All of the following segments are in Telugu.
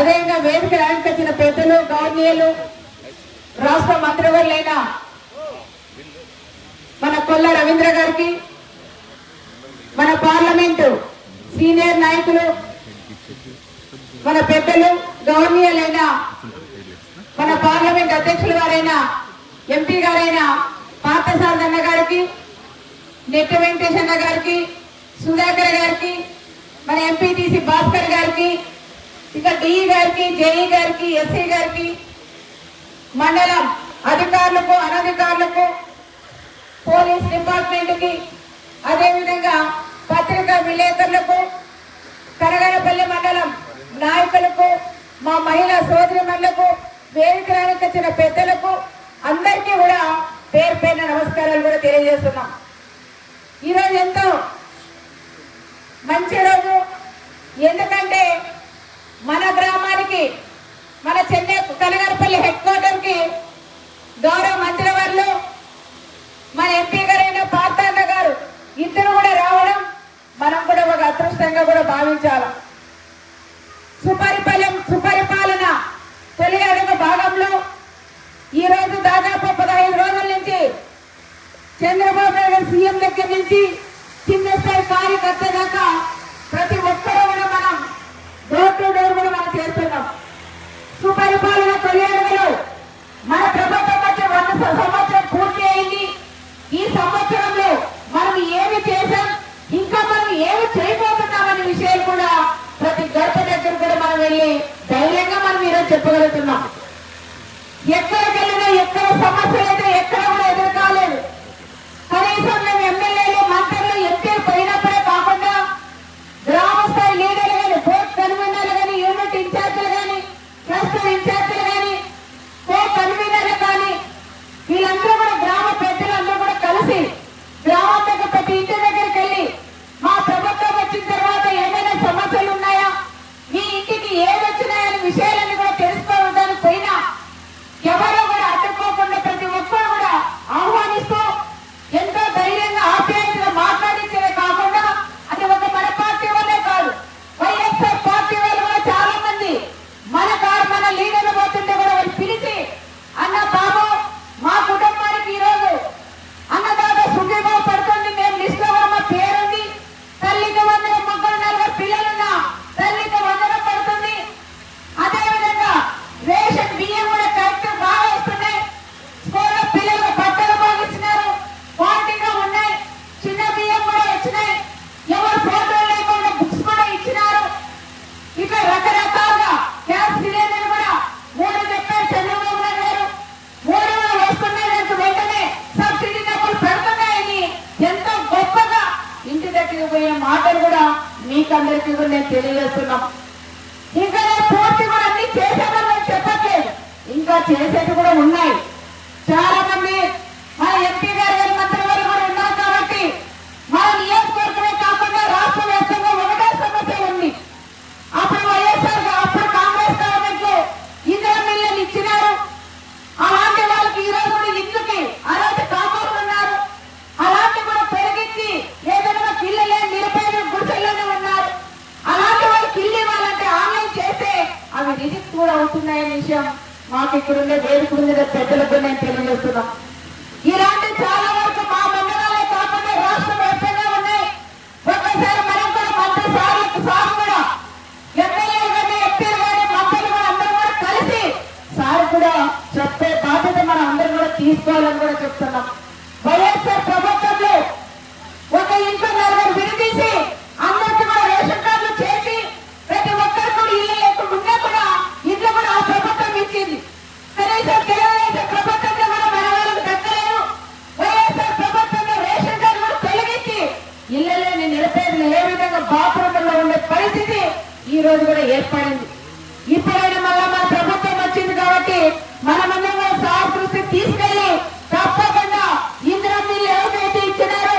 అదేవిధంగా వేదిక వచ్చిన పెద్దలు గౌర్నీయులు రాష్ట్ర మంత్రివర్లైన మన కొల్ల రవీంద్ర గారికి మన పార్లమెంటు సీనియర్ నాయకులు మన పెద్దలు గౌరవనీయులైన మన పార్లమెంట్ అధ్యక్షులు గారైన ఎంపీ గారైన పార్థసారథి అన్న గారికి నెట్ట వెంకటేష్ అన్న గారికి సుధాకర్ గారికి మన ఎంపీటీసీ భాస్కర్ గారికి ఇక డిఈ గారికి జేఈ గారికి ఎస్సీ గారికి మండలం అధికారులకు అనధికారులకు పోలీస్ డిపార్ట్మెంట్కి అదేవిధంగా పత్రికా విలేకరులకు కరగనపల్లి మండలం నాయకులకు మా మహిళా సోదరిమణులకు వేదికరానికి వచ్చిన పెద్దలకు అందరికీ కూడా పేరు పేరున నమస్కారాలు కూడా తెలియజేస్తున్నాం. ఈరోజు ఎంతో మంచి రోజు. ఎందుకంటే మన గ్రామానికి మన చెన్నై కనగరపల్లి హెడ్ క్వార్టర్కి గౌరవ మంత్రివర్లు మన ఎంపీ గారైన పార్థాన్న గారు ఇద్దరు కూడా రావడం మనం కూడా ఒక అదృష్టంగా కూడా భావించాలి. సుపరిపాలన సుపరిపాలన తొలి అడుగు భాగంలో ఈ రోజు దాదాపు పదహైదు రోజుల నుంచి చంద్రబాబు నాయుడు సీఎం దగ్గర నుంచి కింద స్థాయి కార్యకర్త దాకా చెప్పగలుగుతున్నాం మాటలు కూడా మీకందరికీ కూడా నేను తెలియజేస్తున్నాం. ఇంకా నేను పూర్తి కూడా అన్ని చేశామని చెప్పట్లేదు. ఇంకా చేసేది కూడా ఉన్నాయి. చాలా మంది మన ఎంపీ గారు మంత్రి ఈ రోజు కూడా ఏర్పడింది. ఇప్పుడైనా మళ్ళా మన ప్రభుత్వం వచ్చింది కాబట్టి మనమందరం కూడా తీసుకెళ్ళి తప్పకుండా ఇందిరా మిల్లు ఎవరికైతే ఇచ్చినారో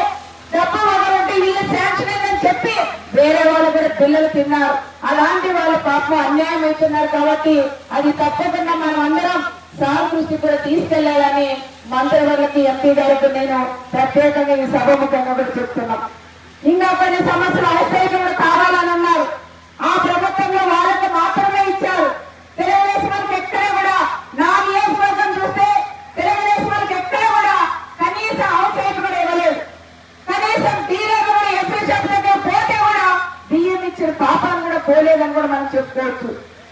డబ్బు ఒకరుంటే వీళ్ళు శాంక్షన్ అయిందని చెప్పి వేరే వాళ్ళు కూడా పిల్లలు తిన్నారు. అలాంటి వాళ్ళ పాపం అన్యాయం అవుతున్నారు కాబట్టి అది తప్పకుండా మనం అందరం సార్ కూడా తీసుకెళ్ళాలని మంత్రివర్గకి ఎంపీ గారికి నేను ప్రత్యేకంగా ఈ సభముఖంగా కూడా చెప్తున్నాం. ఇంకా కొన్ని సమస్యలు అవసరం కూడా కావాలని అన్నారు. ఆ ప్రభుత్వంలో వాళ్ళకి మాత్రమే ఇచ్చారు. తెలుగుదేశం వాళ్ళకి ఎక్కడ కూడా నా నియోజకవర్గం చూస్తే తెలుగుదేశం వాళ్ళకి ఎక్కడ కూడా కనీస అవసరం కూడా ఇవ్వలేదు. కనీసం డీలర్ కూడా ఎప్పుడు దగ్గర పోతే కూడా బియ్యం ఇచ్చిన పాపం కూడా పోలేదని కూడా మనం చెప్పుకోవచ్చు.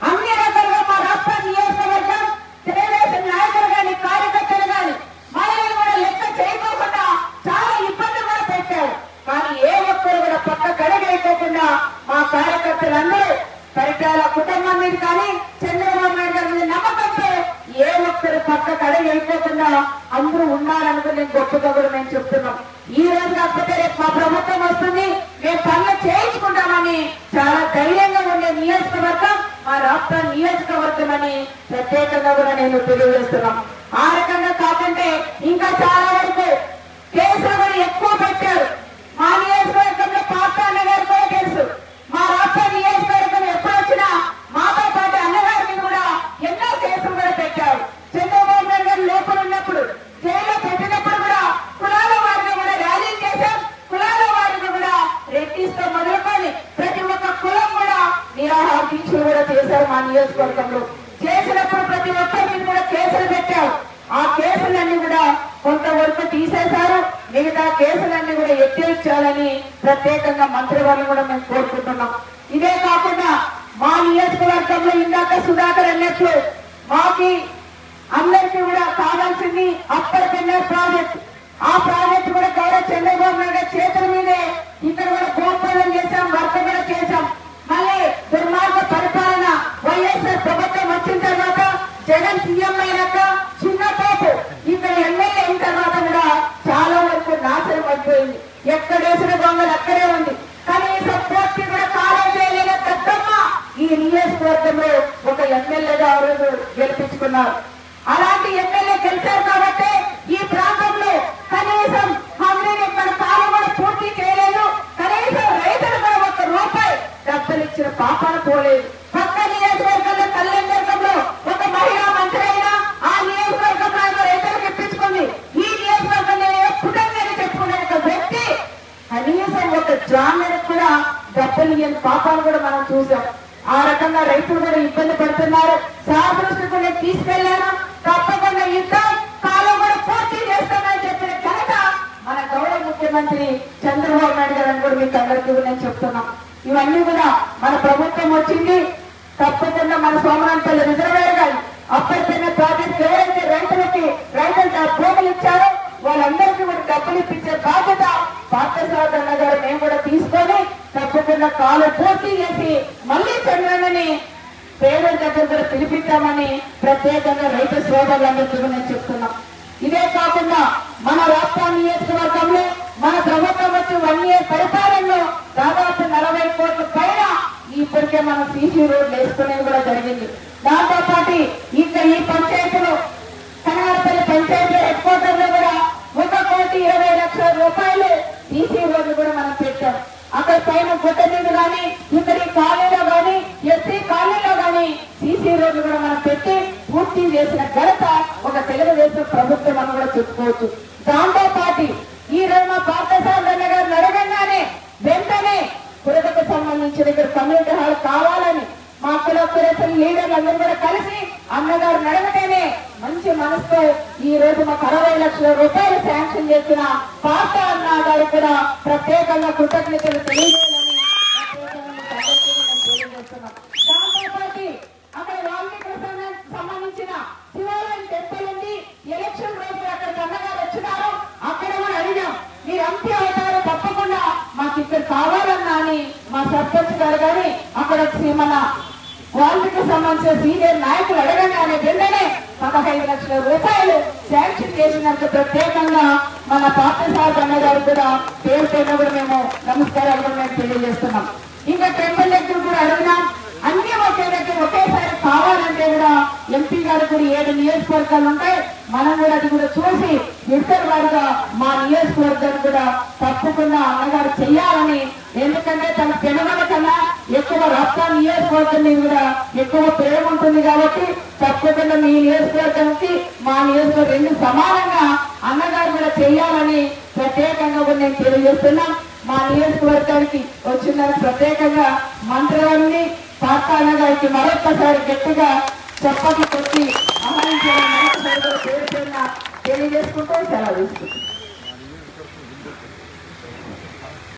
అన్ని రకాలుగా మా రాష్ట్ర నియోజకవర్గం తెలుగుదేశం నాయకులు కానీ కార్యకర్తలు కానీ మహిళలు కూడా లెక్క చేయకోకుండా చాలా ఇబ్బందులు కూడా పెట్టారు. కానీ ఏ ఒక్కరు కూడా పక్క కడగైపోకుండా మా కార్య కార్యకర్తలందరూ పరిటాల కుటుంబం మీద కానీ చంద్రబాబు నాయుడు గారి మీద నమ్మకంతో ఏ ఒక్కరు పక్క కడగ వెళ్ళిపోకుండా అందరూ ఉన్నారనుకుని నేను గొప్పగా కూడా మేము చెప్తున్నాం. ఈ రోజు కాకపోతే రేపు మా ప్రభుత్వం వస్తుంది మేము పనులు చేయించుకుంటామని చాలా ధైర్యంగా ఉండే నియోజకవర్గం మా రాష్ట్ర నియోజకవర్గం అని ప్రత్యేకంగా కూడా నేను తెలియజేస్తున్నాం. ఆ రకంగా కాకుంటే ఇంకా చాలా వరకు కేసులు కూడా ఎక్కువ పెట్టారు. మా నియోజకవర్గంలో పాత్ర అన్నగారు కూడా తెలుసు మిగతా కేసులన్నీ కూడా ఎత్తేర్చాలని ప్రత్యేకంగా మంత్రి వారిని కూడా మేము కోరుకుంటున్నాం. ఇదే కాకుండా మా నియోజకవర్గంలో ఇందాక సుధాకర్ అన్నట్లు మాకి అందరికీ కూడా కావాల్సింది అప్పర్ కింద ప్రాజెక్ట్. ఆ ప్రాజెక్ట్ కూడా గౌరవ చంద్రబాబు నాయుడు చేతుల మీదే ఇక్కడ నియోజకవర్గంలో ఒక ఎమ్మెల్యేగా ఆ రోజు గెలిపించుకున్నారు. అలాంటి ఎమ్మెల్యే గెలిచారు కాబట్టి ఈ ప్రాంతంలో కనీసం హండ్రెడ్ ఎక్కడ కాలం కూడా పూర్తి చేయలేదు. కనీసం రైతులు కూడా ఒక రూపాయి డబ్బులు ఇచ్చిన పాపన పోలేదు. పక్క నియోజకవర్గంలో కళ్యాణవర్గంలో ఒక మహిళా మంత్రి అయినా ఆ నియోజకవర్గంలో ఆయన రైతులకు ఇప్పించుకుంది. ఈ నియోజకవర్గంలో నేను చెప్పుకునే ఒక వ్యక్తి కనీసం ఒక జామీన్ కూడా డబ్బులు ఇవ్వని పాపాలు కూడా మనం చూసాం. ఆ రకంగా రైతులు కూడా ఇబ్బంది పడుతున్నారు. సాదృష్టి కూడా తీసుకెళ్ళాను. తప్పకుండా యుద్ధం కాలం కూడా పూర్తి చేస్తామని చెప్పిన ఘనత మన గౌరవ ముఖ్యమంత్రి చంద్రబాబు నాయుడు గారు కూడా మీకు అందరికీ నేను చెప్తున్నాం. ఇవన్నీ కూడా మన ప్రభుత్వం వచ్చింది. తప్పకుండా మన సోమనాంపల్లి రిజర్వేర్ గారు అప్పటికైన ప్రాజెక్ట్ ఎవరైతే రైతులకి రైతులు భూములు ఇచ్చారో వాళ్ళందరికీ కూడా డబ్బులు ఇప్పించే బాధ్యత పార్థసారథన్న గారు మేము కూడా తీసుకొని తప్పకుండా కాలు పూర్తి చేసి మళ్ళీ చంద్రన్నని పేదల దగ్గర కూడా పిలిపించామని ప్రత్యేకంగా రైతు సోదరులందరికీ నేను చెప్తున్నాం. ఇదే కాకుండా మన రాష్ట్ర నియోజకవర్గంలో మన ప్రభుత్వం వచ్చి వన్ ఇయర్ పరిపాలనలో దాదాపు నలభై కోట్ల పైన ఇప్పటికే మనం సీసీ రోడ్లు వేసుకునేది కూడా జరిగింది. దాంతో పాటు ఇంకా ఈ పంచాయతీలో కనగారపల్లి పంచాయతీ హెడ్ క్వార్టర్లో కూడా ఒక కోటి ఇరవై లక్షల రూపాయలు సీసీ రోడ్లు కూడా మనం పెట్టాం. అక్కడ పైన గుట్ట మీద కానీ ఇక్కడ ఖాళీలో కానీ ఎస్సీ ఖాళీలో కానీ సీసీ రోడ్లు కూడా మనం పెట్టి పూర్తి చేసిన ఘనత ఒక తెలుగుదేశం ప్రభుత్వం అని కూడా చెప్పుకోవచ్చు. దాంతో పాటు ఈ రోజు మా పార్థసారథన్న గారు అడగంగానే వెంటనే పురదకు సంబంధించిన ఇక్కడ కమ్యూనిటీ హాల్ కావాలని మా కులపురేషన్ లీడర్లు అందరూ కూడా కలిసి అన్నగారు నడవటేనే మంచి మనసుతో ఈ రోజు మాకు అరవై లక్షల రూపాయలు శాంక్షన్ చేసిన పాత గారు కూడా ప్రత్యేకంగా కృతజ్ఞతలు తెలియజేయాలని అక్కడ వాల్మీకి సంబంధించిన శివాలయం టెంపుల్ ఉంది. ఎలక్షన్ రోజు అక్కడికి అన్నగారు వచ్చినారు. అక్కడ కూడా అడిగాం మీరు అంతే అవుతారు తప్పకుండా మాకు ఇక్కడ కావాలన్నా అని మా సర్పంచ్ గారు కానీ అక్కడ మన వాల్మీకి సంబంధించిన సీనియర్ నాయకులు అడగగానే వెంటనే పదహైదు లక్షల రూపాయలు శాంక్షన్ చేసినందుకు ప్రత్యేకంగా మన పార్థసారథి అన్న గారు కూడా పేరు పేరున కూడా మేము నమస్కారాలు కూడా మేము తెలియజేస్తున్నాం. ఇంకా టెంపుల్ దగ్గర కూడా అడిగినా అన్ని ఒకే దగ్గర ఒకేసారి కావాలంటే కూడా ఎంపీ గారు కూడా ఏడు నియోజకవర్గాలు ఉంటాయి. మనం కూడా అది కూడా చూసి ఇద్దరు వారిగా మా నియోజకవర్గాన్ని కూడా తప్పకుండా అన్నగారు చెయ్యాలని ఎందుకంటే తన పెనుగల కన్నా ఎక్కువ రక్తం నియోజకవర్గం కూడా ఎక్కువ ప్రేమ ఉంటుంది కాబట్టి తప్పకుండా మీ నియోజకవర్గానికి మా నియోజకవర్గం రెండు సమానంగా అన్నగారు కూడా చెయ్యాలని ప్రత్యేకంగా కూడా నేను తెలియజేస్తున్నాం. మా నియోజకవర్గానికి వచ్చిన ప్రత్యేకంగా మంత్రులన్నీ పార్టీ అన్నగారికి మరొక్కసారి గట్టిగా చెప్పకి కొట్టి అమరించాలని మరొకసారి తెలియజేసుకుంటూ సెలవు తీసుకుంటాం